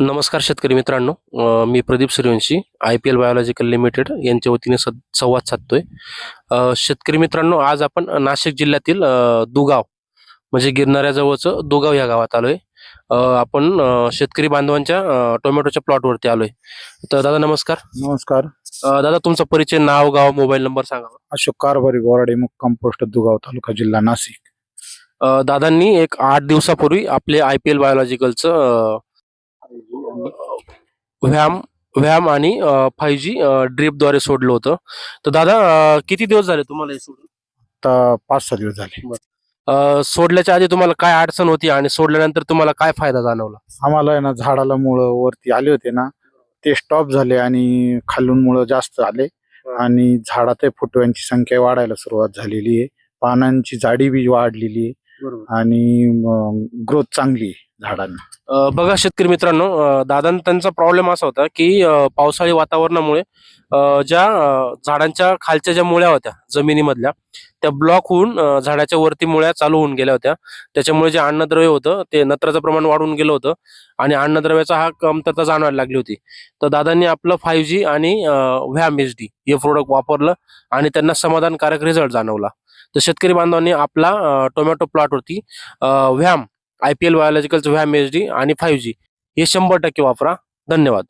नमस्कार शेतकरी मित्रांनो. मी Pradeep Suryavanshi I P L biological limited यांच्या वतीने सद संवाद साधतोय. शेतकरी मित्रांनो आज आपण नाशिक जिल्ह्यातील दुगाव म्हणजे गिरणाऱ्याजवळचं दुगाव या गावात आलोय. आपण शेतकरी बांधवांच्या टोमॅटोच्या प्लॉटवरती आलोय. तर दादा नमस्कार. नमस्कार. दादा तुमचा परिचय नाव गाव मोबाईल नंबर सांगा अशोक कारभारी गोराडे मुक्काम पोस्ट दुगाव तालुका जिल्हा नाशिक. दादांनी एक आठ दिवसापूर्वी आपले आय पी एल बायोलॉजिकलचं व्यायाम व्यायाम आणि फाय जी ड्रीपद्वारे सोडलं होतं. तर दादा किती दिवस झाले तुम्हाला हे सोडून? आता पाच सहा दिवस झाले. अ, सोडल्याच्या आधी तुम्हाला काय अडचण होती आणि सोडल्यानंतर तुम्हाला काय फायदा जाणवला? आम्हाला आहे ना झाडाला मुळं वरती आले होते ना ते स्टॉप झाले आणि खालून मुळं जास्त आले. आणि झाडात फुटव्यांची संख्या वाढायला सुरुवात झालेली आहे. पानांची जाडी बी वाढलेली आहे. आणि ग्रोथ चांगली आहे झाडांना. अ, बघा शेतकरी मित्रांनो अ, दादांना त्यांचा प्रॉब्लेम असा होता की अ, पावसाळी वातावरणामुळे अ, ज्या अ, झाडांच्या खालच्या ज्या मुळ्या होत्या जमिनीमधल्या त्या ब्लॉक होऊन अ, झाडाच्या वरती मुळ्या चालू होऊन गेल्या होत्या. त्याच्यामुळे जे अन्नद्रव्य होतं ते नत्राचं प्रमाण वाढून गेलं होतं आणि अन्नद्रव्याचा हा कमतरता जाणवायला लागली होती. तर दादांनी आपलं फाईव्ह जी आणि व्हॅम एच डी हे प्रोडक्ट वापरलं आणि त्यांना समाधानकारक रिझल्ट जाणवला. तर शेतकरी बांधवांनी आपला टोमॅटो प्लॉटवरती व्हॅम आय पी एल बायोलॉजिकलचं व्हॅम एच डी आणि फाईव्ह जी हे शंभर टक्के वापरा. धन्यवाद.